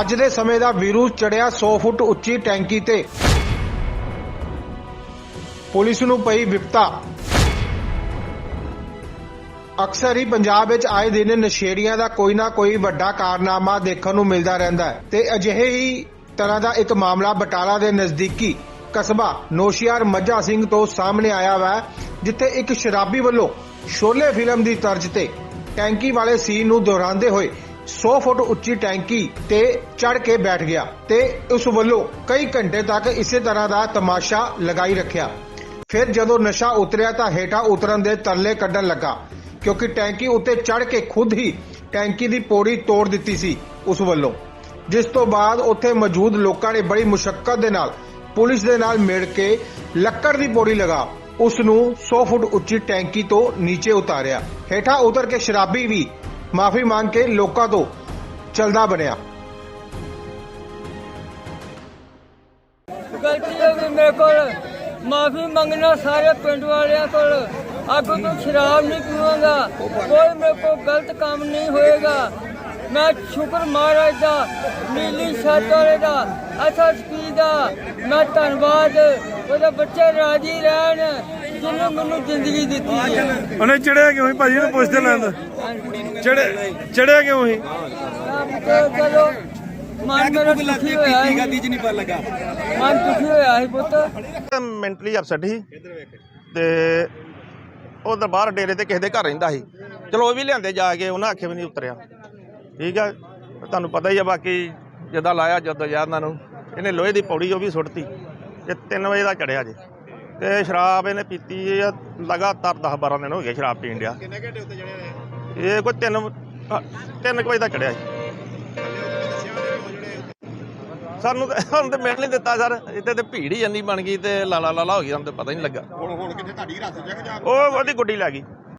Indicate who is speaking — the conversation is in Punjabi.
Speaker 1: ਅੱਜ ਦੇ ਸਮੇਂ ਦਾ ਵੀਰੂ ਚੜਿਆ 100 ਫੁੱਟ ਉੱਚੀ ਟੈਂਕੀ ਤੇ। ਪੁਲਿਸ ਨੂੰ ਪਈ ਵਿਪਤਾ। ਅਕਸਰ ਹੀ ਪੰਜਾਬ ਵਿੱਚ ਆਏ ਦਿਨ ਨਸ਼ੇੜੀਆਂ ਦਾ ਕੋਈ ਨਾ ਕੋਈ ਵੱਡਾ ਕਾਰਨਾਮਾ ਦੇਖਣ ਨੂੰ ਮਿਲਦਾ ਰਹਿੰਦਾ ਹੈ ਤੇ ਅਜਿਹੇ ਹੀ ਤਰ੍ਹਾਂ ਦਾ ਇੱਕ ਮਾਮਲਾ ਬਟਾਲਾ ਦੇ ਨਜ਼ਦੀਕੀ ਕਸਬਾ ਨੋਸ਼ਿਆਰ ਮੱਝਾ ਸਿੰਘ ਤੋਂ ਸਾਹਮਣੇ ਆਇਆ ਵਾ, ਜਿੱਥੇ ਇੱਕ ਸ਼ਰਾਬੀ ਵੱਲੋਂ ਸ਼ੋਲੇ ਫਿਲਮ ਦੀ ਤਰਜ਼ ਤੇ ਟੈਂਕੀ ਵਾਲੇ ਸੀਨ ਨੂੰ ਦੁਹਰਾਉਂਦੇ ਹੋਏ 100 ਫੁੱਟ ਉੱਚੀ ਟੈਂਕੀ ਤੇ ਚੜ ਕੇ ਬੈਠ ਗਿਆ ਤੇ ਉਸ ਵੱਲੋਂ ਕਈ ਘੰਟੇ ਤੱਕ ਇਸੇ ਤਰ੍ਹਾਂ ਦਾ ਤਮਾਸ਼ਾ ਲਗਾਈ ਰੱਖਿਆ। ਫਿਰ ਜਦੋਂ ਨਸ਼ਾ ਉਤਰਿਆ ਤਾਂ ਹੇਠਾਂ ਉਤਰਨ ਦੇ ਤਰਲੇ ਕੱਢਣ ਲੱਗਾ, ਕਿਉਂਕਿ ਟੈਂਕੀ ਉੱਤੇ ਚੜ ਕੇ ਖੁਦ ਹੀ ਟੈਂਕੀ ਦੀ ਪੌੜੀ ਤੋੜ ਦਿੱਤੀ ਸੀ ਉਸ ਵੱਲੋਂ। ਜਿਸ ਤੋਂ ਬਾਅਦ ਉੱਥੇ ਮੌਜੂਦ ਲੋਕਾਂ ਨੇ ਬੜੀ ਮੁਸ਼ਕਲ ਦੇ ਨਾਲ ਪੁਲਿਸ ਦੇ ਨਾਲ ਮਿਲ ਕੇ ਲੱਕੜ ਦੀ ਪੌੜੀ ਲਗਾ ਉਸ ਨੂੰ 100 ਫੁੱਟ ਉੱਚੀ ਟੈਂਕੀ ਤੋਂ ਨੀਚੇ ਉਤਾਰਿਆ। ਹੇਠਾਂ ਉਤਰ ਕੇ ਸ਼ਰਾਬੀ ਵੀ ਮਾਫੀ ਮੰਗ ਕੇ ਲੋਕਾਂ ਤੋਂ ਚਲਦਾ ਬਣਿਆ।
Speaker 2: ਗਲਤੀ ਹੋ ਗਈ ਮੇਰੇ ਕੋਲ। ਮਾਫੀ ਮੰਗਣਾ ਸਾਰੇ ਪਿੰਡ ਵਾਲਿਆਂ ਕੋਲ। ਅੱਗੋਂ ਤੋਂ ਸ਼ਰਾਬ ਨਹੀਂ ਪੀਵਾਂਗਾ। ਕੋਈ ਮੇਰੇ ਕੋਲ ਗਲਤ ਕੰਮ ਨਹੀਂ ਹੋਏਗਾ। ਮੈਂ ਸ਼ੁਕਰ ਮਹਾਰਾਜ ਦਾ, ਨੀਲੀ ਛੱਤ ਵਾਲੇ ਦਾ ਐਸਐਸਪੀ ਦਾ। ਮੈਂ ਧੰਨਵਾਦ। ਉਹਦੇ ਬੱਚੇ ਰਾਜੀ ਰਹਿਣ। ਜਿਹਨੇ ਮੈਨੂੰ ਜ਼ਿੰਦਗੀ ਦਿੱਤੀ ਹੈ।
Speaker 3: ਉਹਨੇ ਚੜਿਆ ਕਿਉਂ ਸੀ? ਭਾਜੀ ਨੂੰ ਪੁੱਛਦੇ ਲੈਂਦਾ ਚੜੇ ਚੜਿਆ ਕਿਉਂ ਸੀ?
Speaker 2: ਚਲੋ ਮਨ ਮੇਰਾ ਦੁਖੀ ਹੋਇਆ ਸੀ।
Speaker 4: ਗੱਡੀ 'ਚ ਨਹੀਂ ਪਤਾ ਲੱਗਾ।
Speaker 2: ਮਨ ਦੁਖੀ ਹੋਇਆ ਸੀ ਪੁੱਤ।
Speaker 3: ਮੈਂਟਲੀ ਅਪਸੈਟ ਸੀ। ਤੇ ਉਹ ਦਰਬਾਰ ਡੇਰੇ ਤੇ ਕਿਸੇ ਦੇ ਘਰ ਰਹਿੰਦਾ ਸੀ। ਚਲੋ ਉਹ ਵੀ ਲਿਆਂਦੇ ਜਾ ਕੇ ਉਹਨਾਂ ਆਖੇ ਵੀ ਨਹੀਂ ਉਤਰਿਆ। ਠੀਕ ਆ। ਤੁਹਾਨੂੰ ਪਤਾ ਹੀ ਆ ਬਾਕੀ ਜਦਾਂ ਲਾਇਆ ਜਦੋਂ ਯਾਰ ਇਹਨਾਂ ਨੂੰ। ਇਹਨੇ ਲੋਹੇ ਦੀ ਪੌੜੀ ਉਹ ਵੀ ਸੁੱਟਤੀ। ਤੇ 3 ਵਜੇ ਦਾ ਚੜਿਆ ਜੇ। ਤੇ ਸ਼ਰਾਬ ਇਹਨੇ ਪੀਤੀ ਆ ਲਗਾਤਾਰ 10 12 ਦਿਨ ਹੋ ਗਏ ਸ਼ਰਾਬ ਪੀਣ ਡਿਆ।
Speaker 4: ਕਿੰਨੇ ਘੰਟੇ ਉੱਤੇ ਰਹੇ
Speaker 3: ਇਹ? ਕੋਈ 3 3 ਵਜੇ ਦਾ ਚੜਿਆ ਜੀ। ਸਾਨੂੰ ਤਾਂ ਸਾਨੂੰ ਤਾਂ ਮਿਲ ਨਹੀਂ ਦਿੱਤਾ ਸਰ। ਇੱਥੇ ਤੇ ਭੀੜ ਹੀ ਇੰਨੀ ਬਣ ਗਈ ਤੇ ਲਾਲਾ ਲਾਲਾ ਹੋ ਗਈ ਸਾਨੂੰ ਤਾਂ ਪਤਾ ਹੀ ਨਹੀਂ ਲੱਗਾ।
Speaker 4: ਹੁਣ ਹੁਣ ਕਿੱਥੇ ਤੁਹਾਡੀ ਰਸ ਜਗ ਜਾ
Speaker 3: ਉਹ ਉਹਦੀ ਗੁੱਡੀ ਲੈ ਗਈ।